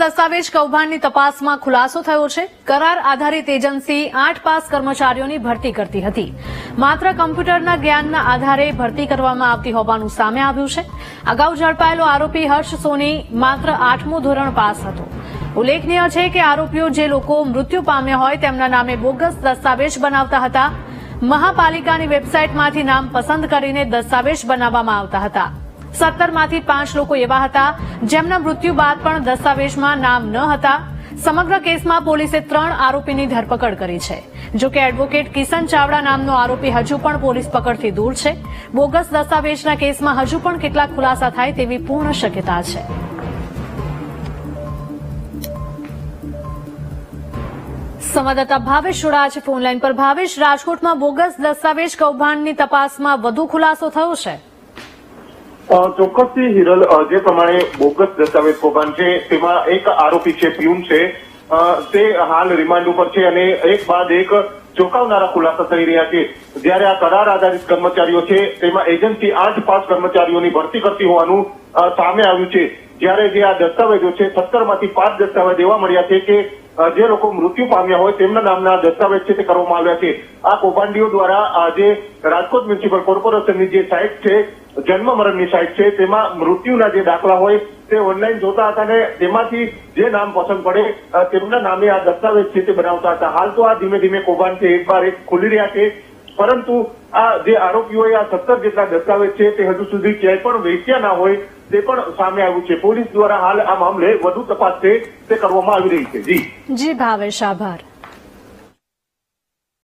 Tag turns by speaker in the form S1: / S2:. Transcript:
S1: દસ્તાવેજ કૌભાંડની તપાસમાં ખુલાસો થયો છે. કરાર આધારિત એજન્સી આઠ પાસ કર્મચારીઓની ભરતી કરતી હતી. માત્ર કમ્પ્યુટરના જ્ઞાનના આધારે ભરતી કરવામાં આવતી હોવાનું સામે આવ્યું છે. અગાઉ ઝડપાયેલો આરોપી હર્ષ સોની માત્ર આઠમું ધોરણ પાસ હતો. ઉલ્લેખનીય છે કે આરોપીઓ જે લોકો મૃત્યુ પામ્યા હોય તેમના નામે બોગસ દસ્તાવેજ બનાવતા હતા. મહાપાલિકાની વેબસાઇટમાંથી નામ પસંદ કરીને દસ્તાવેજ બનાવવામાં આવતા હતા. સત્તરમાંથી પાંચ લોકો એવા હતા જેમના મૃત્યુ બાદ પણ દસ્તાવેજમાં નામ ન હતા. સમગ્ર કેસમાં પોલીસે ત્રણ આરોપીની ધરપકડ કરી છે. જો કે એડવોકેટ કિશન ચાવડા નામનો આરોપી હજુ પણ પોલીસ પકડથી દૂર છે. બોગસ દસ્તાવેજના કેસમાં હજુ પણ કેટલાક ખુલાસા થાય તેવી પૂર્ણ શક્યતા છે. સંવાદદાતા ભાવેશ જોડા છે ફોનલાઈન પર. ભાવેશ, રાજકોટમાં બોગસ દસ્તાવેજ કૌભાંડની તપાસમાં વધુ ખુલાસો થયો છે?
S2: ચોક્કસથી હિરલ જે પ્રમાણે બોગસ દસ્તાવેજ કૌભાંડ છે, તેમાં એક આરોપી છે, પ્યુન છે. તે હાલ રિમાન્ડ ઉપર છે અને એક બાદ એક ચોંકાવનારા ખુલાસા થઈ રહ્યા છે. જ્યારે આ કરાર આધારિત કર્મચારીઓ છે, તેમાં એજન્સી આઠ પાંચ કર્મચારીઓની ભરતી કરતી હોવાનું સામે આવ્યું છે. જ્યારે જે આ દસ્તાવેજો છે સત્તરમાંથી પાંચ દસ્તાવેજ એવા મળ્યા છે કે જે લોકો મૃત્યુ પામ્યા હોય, તેમના નામના દસ્તાવેજ છે તે કરવામાં આવ્યા છે. આ કૌભાંડીઓ દ્વારા આજે રાજકોટ મ્યુનિસિપલ કોર્પોરેશનની જે સાઇટ છે જન્મ મરણની સાઇટ છે. તેમાં મૃત્યુના જે દાખલા હોય તે ઓનલાઈન જોતા હતા અને તેમાંથી જે નામ પસંદ પડે તેમના નામે આ દસ્તાવેજ છે તે બનાવતા હતા. હાલ તો આ ધીમે ધીમે કૌભાંડ છે. એક બાર એક ખુલી રહ્યા છે. પરંતુ આ જે આરોપીઓએ આ સત્તર જેટલા દસ્તાવેજ છે તે હજુ સુધી ક્યાંય પણ વેચ્યા ના હોય તે પણ સામે આવ્યું છે. પોલીસ દ્વારા હાલ આ મામલે વધુ તપાસ છે તે કરવામાં આવી રહી છે. જી.
S1: જી ભાવેશ, આભાર.